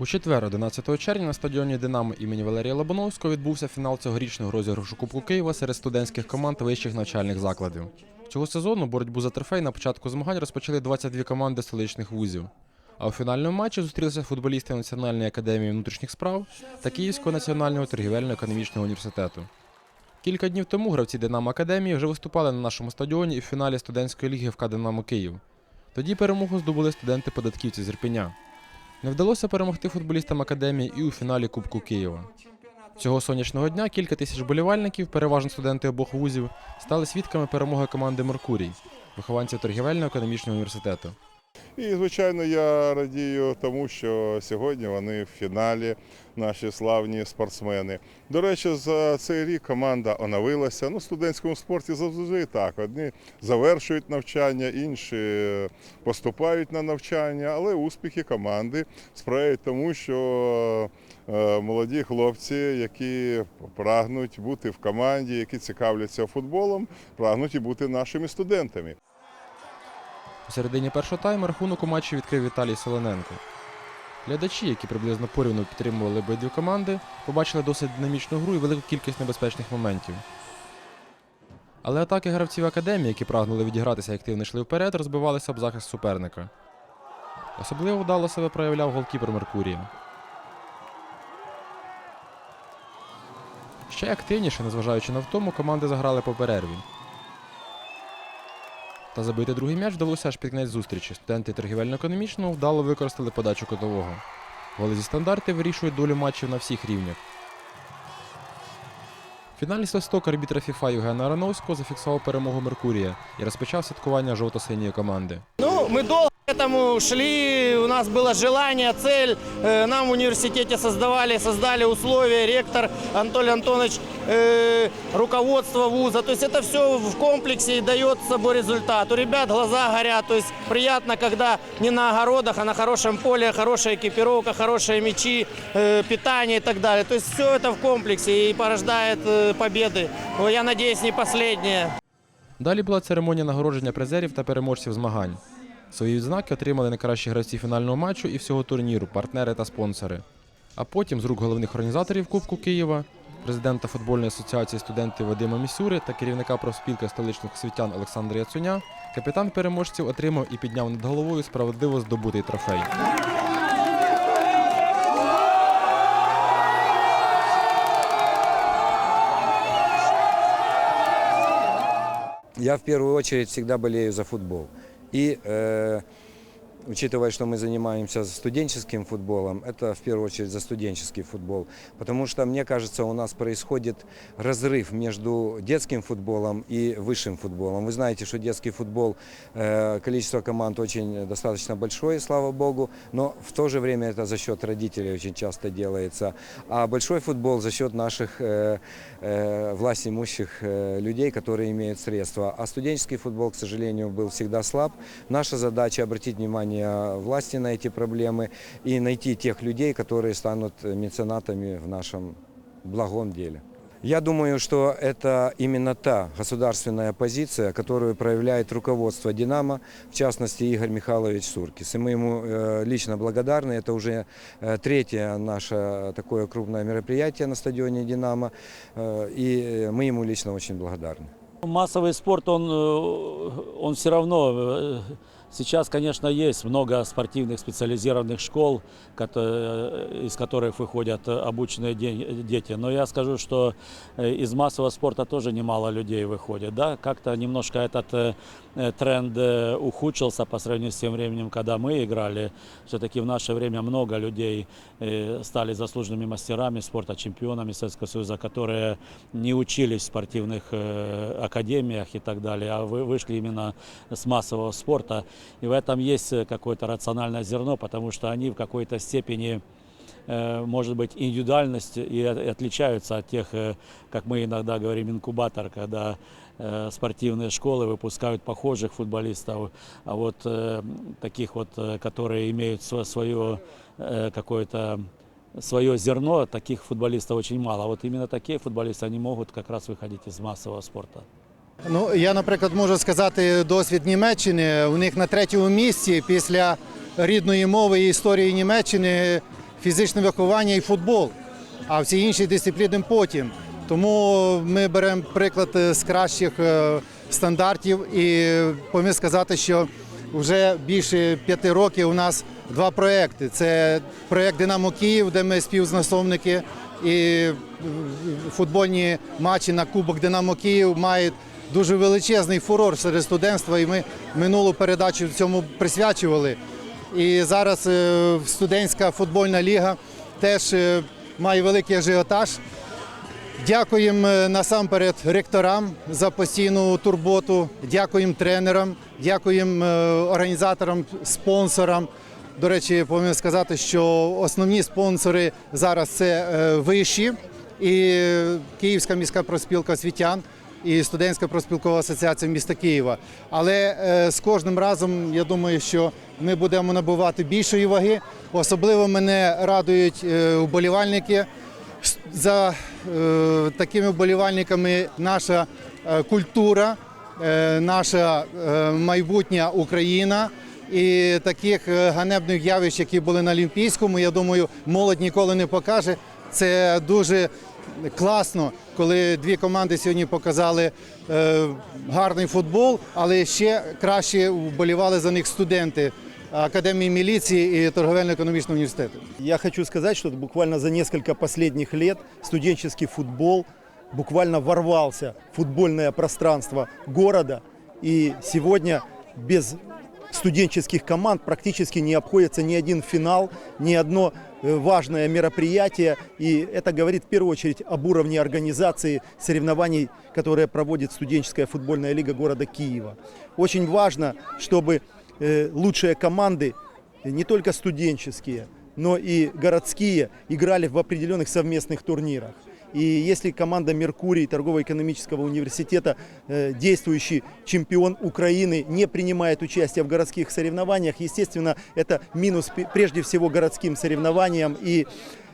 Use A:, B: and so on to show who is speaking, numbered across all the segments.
A: У четвер, 11 червня, на стадіоні Динамо імені Валерія Лобановського відбувся фінал цьогорічного розіграшу Кубку Києва серед студентських команд вищих навчальних закладів. Цього сезону боротьбу за трофей на початку змагань розпочали 22 команди столичних вузів. А у фінальному матчі зустрілися футболісти Національної академії внутрішніх справ та Київського національного торгівельно-економічного університету. Кілька днів тому гравці Динамо Академії вже виступали на нашому стадіоні і в фіналі студентської ліги ФК Динамо Київ. Тоді перемогу здобули студенти-податківці з Ірпеня. Не вдалося перемогти футболістам академії і у фіналі Кубку Києва. Цього сонячного дня кілька тисяч болівальників, переважно студенти обох вузів, стали свідками перемоги команди Меркурій, вихованців торгівельно-економічного університету.
B: І, звичайно, я радію тому, що сьогодні вони в фіналі, наші славні спортсмени. До речі, за цей рік команда оновилася. Ну, в студентському спорті завжди так. Одні завершують навчання, інші поступають на навчання, але успіхи команди сприяють тому, що е, молоді хлопці, які прагнуть бути в команді, які цікавляться футболом, прагнуть і бути нашими студентами.
A: У середині першого тайму рахунок у матчі відкрив Віталій Солоненко. Глядачі, які приблизно порівну підтримували обидві команди, побачили досить динамічну гру і велику кількість небезпечних моментів. Але атаки гравців академії, які прагнули відігратися і активно йшли вперед, розбивалися об захист суперника. Особливо вдало себе проявляв голкіпер Меркурія. Ще активніше, незважаючи на втому, команди заграли по перерві. Та забити другий м'яч вдалося аж під кінець зустрічі. Студенти торгівельно-економічного вдало використали подачу котового. Голи зі стандарти вирішують долю матчів на всіх рівнях. Фіналі свисток арбітра ФІФА Євгена Арановського зафіксував перемогу Меркурія і розпочав святкування жовто-синьої команди.
C: Ну, ми долго к этому шли, у нас было желание, цель. Э, Нам в университете создавали, создали условия, ректор Анатолий Антонович, э, руководство вуза. То есть это все в комплексе и дает с собой результат. У ребят глаза горят, то есть приятно, когда не на огородах, а на хорошем поле, хорошая экипировка, хорошие мячи, э, питание и так далее. То есть все это в комплексе и порождает э, победы. Ну, Я надеюсь, не последние.
A: Далі була церемонія нагородження призерів та переможців змагань. Свої відзнаки отримали найкращі гравці фінального матчу і всього турніру, партнери та спонсори. А потім з рук головних організаторів Кубку Києва, президента футбольної асоціації студентів Вадима Місюри та керівника профспілки столичних освітян Олександра Яцуня, капітан переможців отримав і підняв над головою справедливо здобутий трофей.
D: Я в первую очередь всегда болею за футбол. И э, учитывая, что мы занимаемся студенческим футболом, это в первую очередь за студенческий футбол. Потому что, мне кажется, у нас происходит разрыв между детским футболом и высшим футболом. Вы знаете, что детский футбол, э, количество команд очень достаточно большое, слава богу, но в то же время это за счет родителей очень часто делается. А большой футбол за счет наших э, э, власть имущих людей, которые имеют средства. А студенческий футбол, к сожалению, был всегда слаб. Наша задача обратить внимание власти на эти проблемы и найти тех людей, которые станут меценатами в нашем благом деле. Я думаю, что это именно та государственная позиция, которую проявляет руководство «Динамо», в частности Игорь Михайлович Суркис. И мы ему э, лично благодарны. Это уже э, третье наше такое крупное мероприятие на стадионе «Динамо», э, и мы ему лично очень благодарны.
E: Массовый спорт, он, э, он все равно... э, Сейчас, конечно, есть много спортивных специализированных школ, кото- из которых выходят э, обученные де- дети. Но я скажу, что э, из массового спорта тоже немало людей выходит. Да? Как-то немножко этот э, э, тренд э, ухудшился по сравнению с тем временем, когда мы играли. Все-таки в наше время много людей э, стали заслуженными мастерами спорта, чемпионами Советского Союза, которые не учились в спортивных э, академиях и так далее, а вы, вышли именно с массового спорта. И в этом есть э, какое-то рациональное зерно, потому что они в какой-то степени э, может быть, индивидуальность и от- и отличаются от тех, э, как мы иногда говорим, инкубатор, когда спортивные школы выпускают похожих футболистов, а вот таких вот, которые имеют сво- свое какое-то свое зерно, таких футболистов очень мало. А вот именно такие футболисты, они могут как раз выходить из массового спорта.
F: Ну, я, наприклад, можу сказати досвід Німеччини. У них на третьому місці після рідної мови і історії Німеччини фізичне виховання і футбол, а всі інші дисципліни потім. Тому ми беремо приклад е, з кращих е, стандартів і повинен сказати, що вже більше п'яти років у нас два проекти. Це проект Динамо Київ, де ми співзасновники, і е, футбольні матчі на Кубок Динамо Київ мають дуже величезний фурор серед студентства. І ми минулу передачу цьому присвячували. І зараз е, студентська футбольна ліга теж е, має великий ажіотаж. Дякуємо е, насамперед ректорам за постійну турботу, дякуємо тренерам, дякуємо організаторам, спонсорам. До речі, повинен сказати, що основні спонсори зараз це виші і Київська міська проспілка освітян і студентська проспілкова асоціація міста Києва. Але е, з кожним разом я думаю, що ми будемо набувати більшої ваги. Особливо мене радують е, вболівальники. За е, такими вболівальниками наша культура, наша майбутня Україна. І таких ганебних явищ, які були на Олімпійському, я думаю, молодь ніколи не покаже. Це дуже класно, коли дві команди сьогодні показали е, гарний футбол, але ще краще вболівали за них студенти Академії міліції і торговельно-економічного університету.
G: Я хочу сказать, что буквально за несколько последних лет студенческий футбол буквально ворвался в футбольное пространство города. И сегодня без студенческих команд практически не обходится ни один финал, ни одно э, важное мероприятие. И это говорит в первую очередь об уровне организации соревнований, которые проводит студенческая футбольная лига города Киева. Очень важно, чтобы э, лучшие команды, э, не только студенческие, но и городские, играли в определенных совместных турнирах. И если команда «Меркурий» торгово-экономического университета, э, действующий чемпион Украины, не принимает участие в городских соревнованиях, естественно, это минус прежде всего городским соревнованиям. И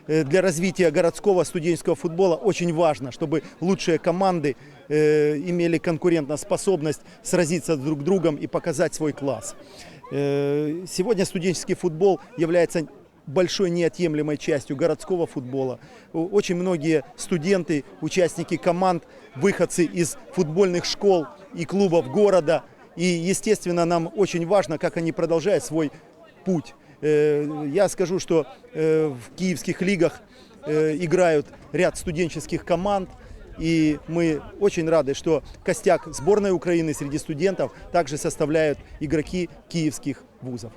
G: э, для развития городского студенческого футбола очень важно, чтобы лучшие команды э, имели конкурентоспособность сразиться друг с другом и показать свой класс. Сегодня студенческий футбол является большой неотъемлемой частью городского футбола. Очень многие студенты, участники команд, выходцы из футбольных школ и клубов города. И, естественно, нам очень важно, как они продолжают свой путь. Э, Я скажу, что э, в киевских лигах э, играют ряд студенческих команд. И мы очень рады, что костяк сборной Украины среди студентов также составляют игроки киевских вузов.